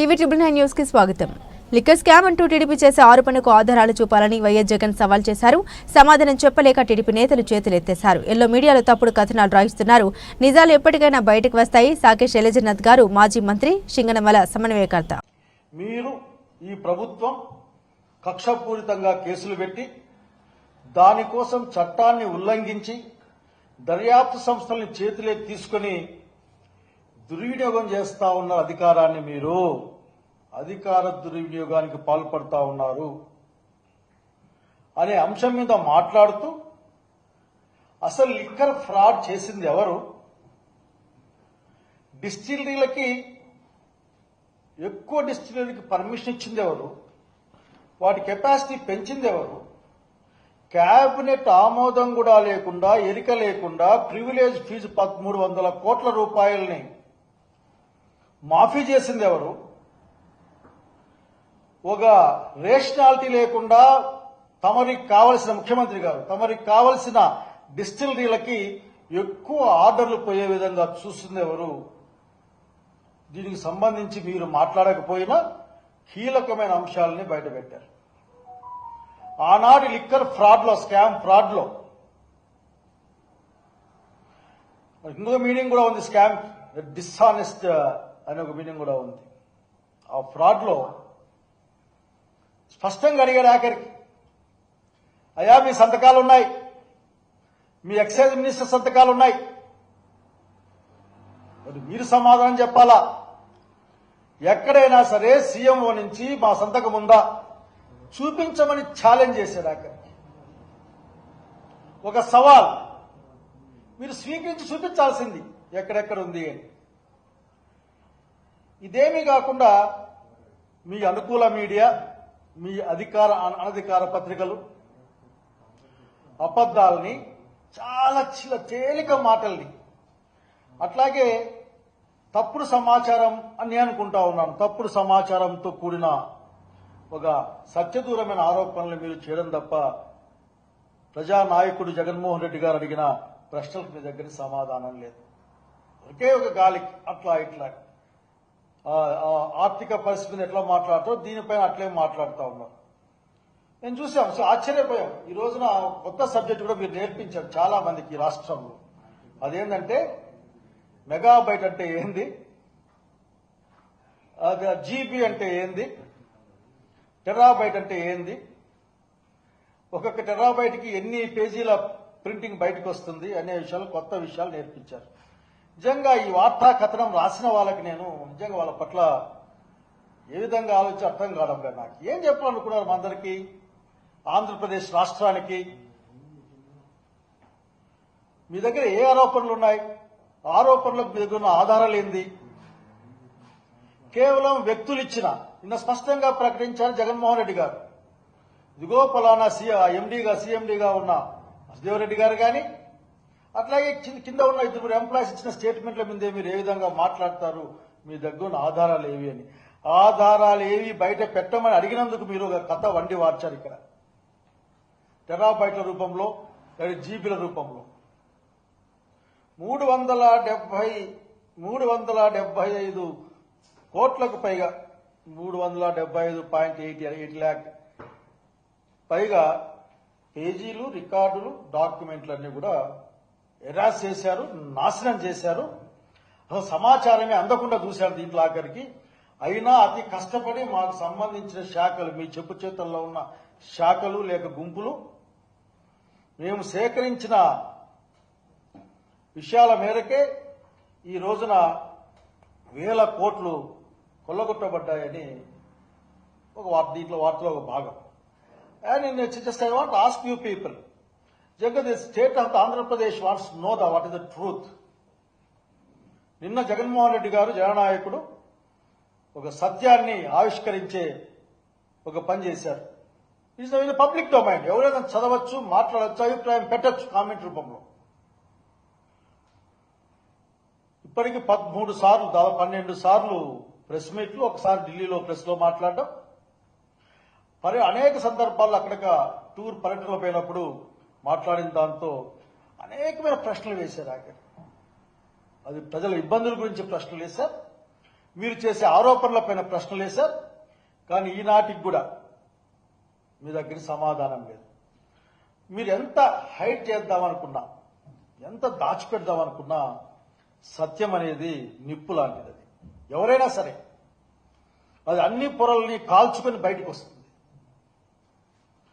TV triple nine న్యూస్కి స్వాగతం. Liquor scam అంటూ టీడీపీ చేసే ఆరోపణకు ఆధారాలు చూపాలని వైఎస్ జగన్ సవాల్ చేశారు. సమాధానం చెప్పలేక టీడీపీ నేతలు చేతులెత్తేశారు. ఎల్లో మీడియాలో తప్పుడు కథనాలు రాయిస్తున్నారు. నిజాలు ఎప్పటికైనా బయటకు వస్తాయి. సాకే శైలజనాథ్ గారు మాజీ మంత్రి సింగనమల సమన్వయకర్త. మీరు ఈ ప్రభుత్వం కక్షపూరితంగా కేసులు పెట్టి దానికోసం చట్టాన్ని ఉల్లంఘించి దర్యాప్తు సంస్థల్ని చేతులే తీసుకుని దుర్వినియోగం చేస్తా ఉన్న అధికారాన్ని మీరు అధికార దుర్వినియోగానికి పాల్పడతా ఉన్నారు అనే అంశం మీద మాట్లాడుతూ అసలు లిక్కర్ ఫ్రాడ్ చేసింది ఎవరు? డిస్టిలరీలకి ఎక్కువ డిస్టిలరీకి పర్మిషన్ ఇచ్చింది ఎవరు? వాటి కెపాసిటీ పెంచింది ఎవరు? క్యాబినెట్ ఆమోదం కూడా లేకుండా ఎరిక లేకుండా ప్రివిలేజ్ ఫీజు పదమూడు వందల కోట్ల రూపాయల్ని మాఫీ చేసింది ఎవరు? ఒక రేషనాలిటీ లేకుండా తమరికి కావలసిన ముఖ్యమంత్రి గారు తమరికి కావలసిన డిస్టిలరీలకి ఎక్కువ ఆర్డర్లు పోయే విధంగా చూస్తుంది ఎవరు? దీనికి సంబంధించి మీరు మాట్లాడకపోయినా కీలకమైన అంశాలని బయటపెట్టారు. ఆనాటి లిక్కర్ ఫ్రాడ్లో స్కామ్ ఫ్రాడ్లో ఇంకొక మీనింగ్ కూడా ఉంది స్కామ్ డిస్ఆనెస్ట్ అని ఒక మీనింగ్ కూడా ఉంది. ఆ ఫ్రాడ్లో స్పష్టంగా అడిగాడు ఆఖరికి అయ్యా మీ సంతకాలు ఉన్నాయి మీ ఎక్సైజ్ మినిస్టర్ సంతకాలు ఉన్నాయి మరి మీరు సమాధానం చెప్పాలా? ఎక్కడైనా సరే సీఎంఓ నుంచి మా సంతకం ఉందా? చూపించమని ఛాలెంజ్ చేశాడు అక్కడ ఒక సవాల్ మీరు స్వీకరించి చూపించాల్సింది ఎక్కడెక్కడ ఉంది అని. ఇదేమీ కాకుండా మీ అనుకూల మీడియా మీ అధికార అన- అనధికార పత్రికలు అబద్ధాలని చాలా చిల తేలిక మాటల్ని. అట్లాగే తప్పుడు సమాచారం అని అనుకుంటా ఉన్నాను. తప్పుడు సమాచారంతో కూడిన ఒక సత్యదూరమైన ఆరోపణలు మీరు చేయడం తప్ప ప్రజానాయకుడు జగన్మోహన్ రెడ్డి గారు అడిగిన ప్రశ్నలకు మీ దగ్గర సమాధానం లేదు. ఒకే ఒక గాలికి అట్లా ఇట్లా ఆర్థిక పరిస్థితిని ఎట్లా మాట్లాడతారో దీనిపైన అట్లే మాట్లాడుతూ ఉన్నారు. నేను చూసాం సో ఆశ్చర్యపోయాం ఈ రోజున కొత్త సబ్జెక్ట్ కూడా మీరు నేర్పించారు చాలా మందికి రాష్ట్రంలో. అదేంటంటే మెగాబైట్ అంటే ఏంది? అది జీబీ అంటే ఏంది? టెరాబైట్ అంటే ఏంది? ఒక్కొక్క టెరాబైట్కి ఎన్ని పేజీల ప్రింటింగ్ బయటకు వస్తుంది అనే విషయాలు కొత్త విషయాలు నేర్పించారు. నిజంగా ఈ వార్తా కథనం రాసిన వాళ్ళకి నేను నిజంగా వాళ్ళ పట్ల ఏ విధంగా ఆలోచించి అర్థం కావడం లేదు నాకు. ఏం చెప్పాలనుకున్నారు మా అందరికీ? ఆంధ్రప్రదేశ్ రాష్ట్రానికి? మీ దగ్గర ఏ ఆరోపణలు ఉన్నాయి? ఆరోపణలకు మీ దగ్గర ఉన్న ఆధారాలు ఏంది? కేవలం వ్యక్తులు ఇచ్చిన నిన్న స్పష్టంగా ప్రకటించారు జగన్మోహన్ రెడ్డి గారు. ఇదిగో పలానా ఎండీగా సీఎండీగా ఉన్న వసుదేవరెడ్డి గారు కానీ అట్లాగే కింద- ఉన్న ఇద్దరు ఎంప్లాయీస్ ఇచ్చిన స్టేట్మెంట్ల మీద మీరు ఏ విధంగా మాట్లాడతారు? మీ దగ్గర ఉన్న ఆధారాలు ఏవి అని. ఆధారాలు ఏవి బయట పెట్టమని అడిగినందుకు మీరు ఒక కథ వండి వార్చారు ఇక్కడ. టెరాబైట్ల రూపంలో జీబీల రూపంలో. మూడు వందల డెబ్బై మూడు వందల డెబ్బై ఐదు కోట్లకు పైగా మూడు వందల డెబ్బై ఐదు పాయింట్ ఎయిట్ ఎయిట్ ల్యాక్ పైగా పేజీలు రికార్డులు డాక్యుమెంట్లన్నీ కూడా ఎరాస్ చేశారు నాశనం చేశారు. అసలు సమాచారమే అందకుండా చూశారు దీంట్లో ఆఖరికి. అయినా అతి కష్టపడి మాకు సంబంధించిన శాఖలు మీ చెప్పు చేతుల్లో ఉన్న శాఖలు లేక గుంపులు మేము సేకరించిన విషయాల మేరకే ఈ రోజున వేల కోట్లు కొల్లగొట్టబడ్డాయని ఒక వార్త దీంట్లో వార్తలో ఒక భాగం. అండ్ నేను just I want ask you people Jagan the state of Andhra Pradesh what's no the what is the truth నిన్న జగన్మోహన్ రెడ్డి గారు జననాయకుడు ఒక సత్యాన్ని ఆవిష్కరించే ఒక పని చేశారు. ఇది పబ్లిక్ డొమైన్ ఎవరైనా చదవచ్చు మాట్లాడవచ్చు అభిప్రాయం పెట్టచ్చు కామెంట్ రూపంలో. ఇప్పటికి పదమూడు సార్లు దాదాపు పన్నెండు సార్లు ప్రెస్ మీట్లు ఒకసారి ఢిల్లీలో ప్రెస్లో మాట్లాడడం. మరి అనేక సందర్భాల్లో అక్కడ టూర్ పర్యటనలో పోయినప్పుడు మాట్లాడిన దాంతో అనేకమైన ప్రశ్నలు వేశారు అక్కడ అది ప్రజల ఇబ్బందుల గురించి ప్రశ్నలు వేశారు. మీరు చేసే ఆరోపణలపైన ప్రశ్నలు వేశారు. కానీ ఈనాటికి కూడా మీ దగ్గర సమాధానం లేదు. మీరు ఎంత హైట్ చేద్దామనుకున్నా ఎంత దాచిపెడదామనుకున్నా సత్యం అనేది నిప్పు లాంటిది అది. ఎవరైనా సరే అది అన్ని పొరల్ని కాల్చుకొని బయటకు వస్తుంది.